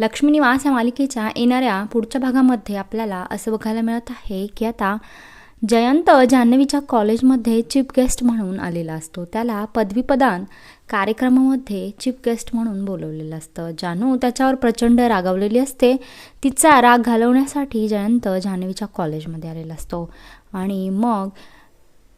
लक्ष्मीनिवास या मालिकेच्या येणाऱ्या पुढच्या भागामध्ये आपल्याला असं बघायला मिळत आहे की आता जयंत जान्हवीच्या कॉलेजमध्ये चीफ गेस्ट म्हणून आलेला असतो. त्याला पदवीप्रदान कार्यक्रमामध्ये चीफ गेस्ट म्हणून बोलवलेलं असतं. जानू त्याच्यावर प्रचंड रागावलेली असते. तिचा राग घालवण्यासाठी जयंत जान्हवीच्या कॉलेजमध्ये आलेला असतो. आणि मग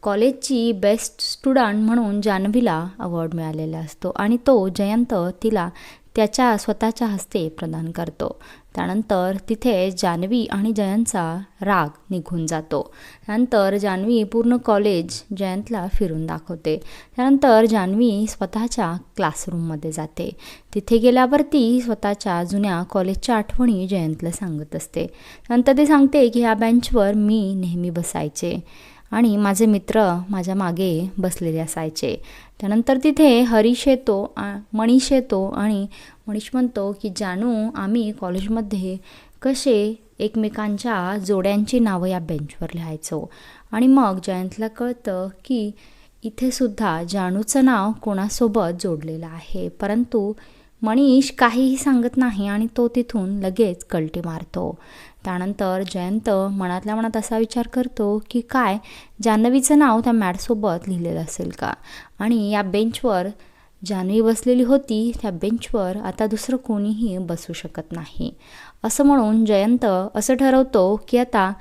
कॉलेजची बेस्ट स्टुडंट म्हणून जान्हवीला अवॉर्ड मिळालेला असतो. आणि तो जयंत तिला त्याच्या स्वतःच्या हस्ते प्रदान करतो. त्यानंतर तिथे जान्हवी आणि जयंतचा राग निघून जातो. त्यानंतर जान्हवी पूर्ण कॉलेज जयंतला फिरून दाखवते. त्यानंतर जान्हवी स्वतःच्या क्लासरूममध्ये जाते. तिथे गेल्यावरती स्वतःच्या जुन्या कॉलेजच्या आठवणी जयंतला सांगत असते. नंतर ते सांगते की ह्या बेंचवर मी नेहमी बसायचे. आणि माझे मित्र माझ्या मागे बसलेले असायचे. त्यानंतर तिथे हरीश येतो आ- मनीष येतो आणि मनीष म्हणतो की जानू आम्ही कॉलेजमध्ये कसे एकमेकांच्या जोड्यांची नावं या बेंचवर लिहायचो. आणि मग जयंतला कळतं की इथे सुद्धा जानूचं नाव कोणासोबत जोडलेलं आहे. परंतु मनीष काहीही सांगत नाही आणि तो तिथून लगेच कलटी मारतो. त्यानंतर जयंत मनातल्या मनात असा विचार करतो की काय जान्हवीचं नाव त्या मॅडसोबत लिहिलेलं असेल का? आणि या बेंचवर जान्हवी बसलेली होती त्या बेंचवर आता दुसरं कोणीही बसू शकत नाही. असं म्हणून जयंत असं ठरवतो की आता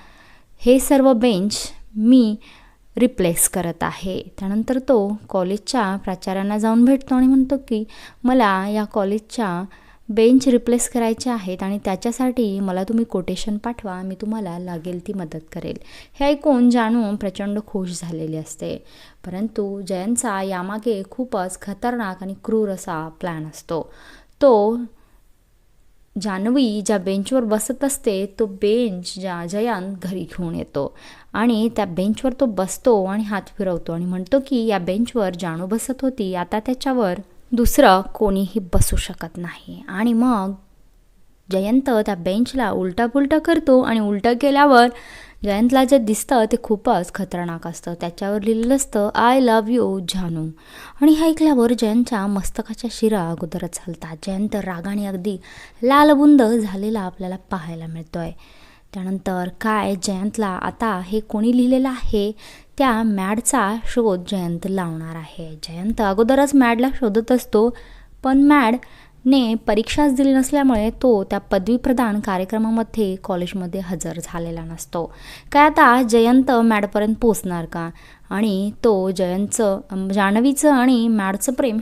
हे सर्व बेंच मी रिप्लेस करत आहे. त्यानंतर तो कॉलेजच्या प्राचार्यांना जाऊन भेटतो आणि म्हणतो की मला या कॉलेजच्या बेंच रिप्लेस करायचे आहेत आणि त्याच्यासाठी मला तुम्ही कोटेशन पाठवा मी तुम्हाला लागेल ती मदत करेल. हे ऐकून जाणून प्रचंड खुश झालेली असते. परंतु जयंतचा यामागे खूपच खतरनाक आणि क्रूर असा प्लॅन असतो. तो जान्हवी ज्या बेंचवर बसत असते तो बेंच ज्या जयांत घरी घेऊन येतो. आणि त्या बेंचवर तो बसतो आणि हात फिरवतो आणि म्हणतो की या बेंचवर जानू बसत होती आता त्याच्यावर दुसरं कोणीही बसू शकत नाही. आणि मग जयंत त्या बेंचला उलटा पुलटा करतो आणि उलटं केल्यावर जयंतला जे दिसतं ते खूपच खतरनाक असतं. त्याच्यावर लिहिलेलं असतं आय लव्ह यू जानू. आणि हे ऐकल्यावर जयंतच्या मस्तकाच्या शिरा अगोदरच हलतात. जयंत रागाने अगदी लालबुंद झालेला आपल्याला पाहायला मिळतोय. त्यानंतर काय जयंतला आता हे कोणी लिहिलेलं आहे? त्या मॅडचा शोध जयंत लावणार आहे. जयंत अगोदरच मॅडला शोधत असतो पण मॅड ने परीक्षाच दिली नसल्यामुळे तो त्या पदवीप्रदान कार्यक्रमामध्ये कॉलेजमध्ये हजर झालेला नसतो. काय आता जयंत मॅडपर्यंत पोचणार का? आणि तो जयंतचं जान्हवीचं आणि मॅडचं प्रेम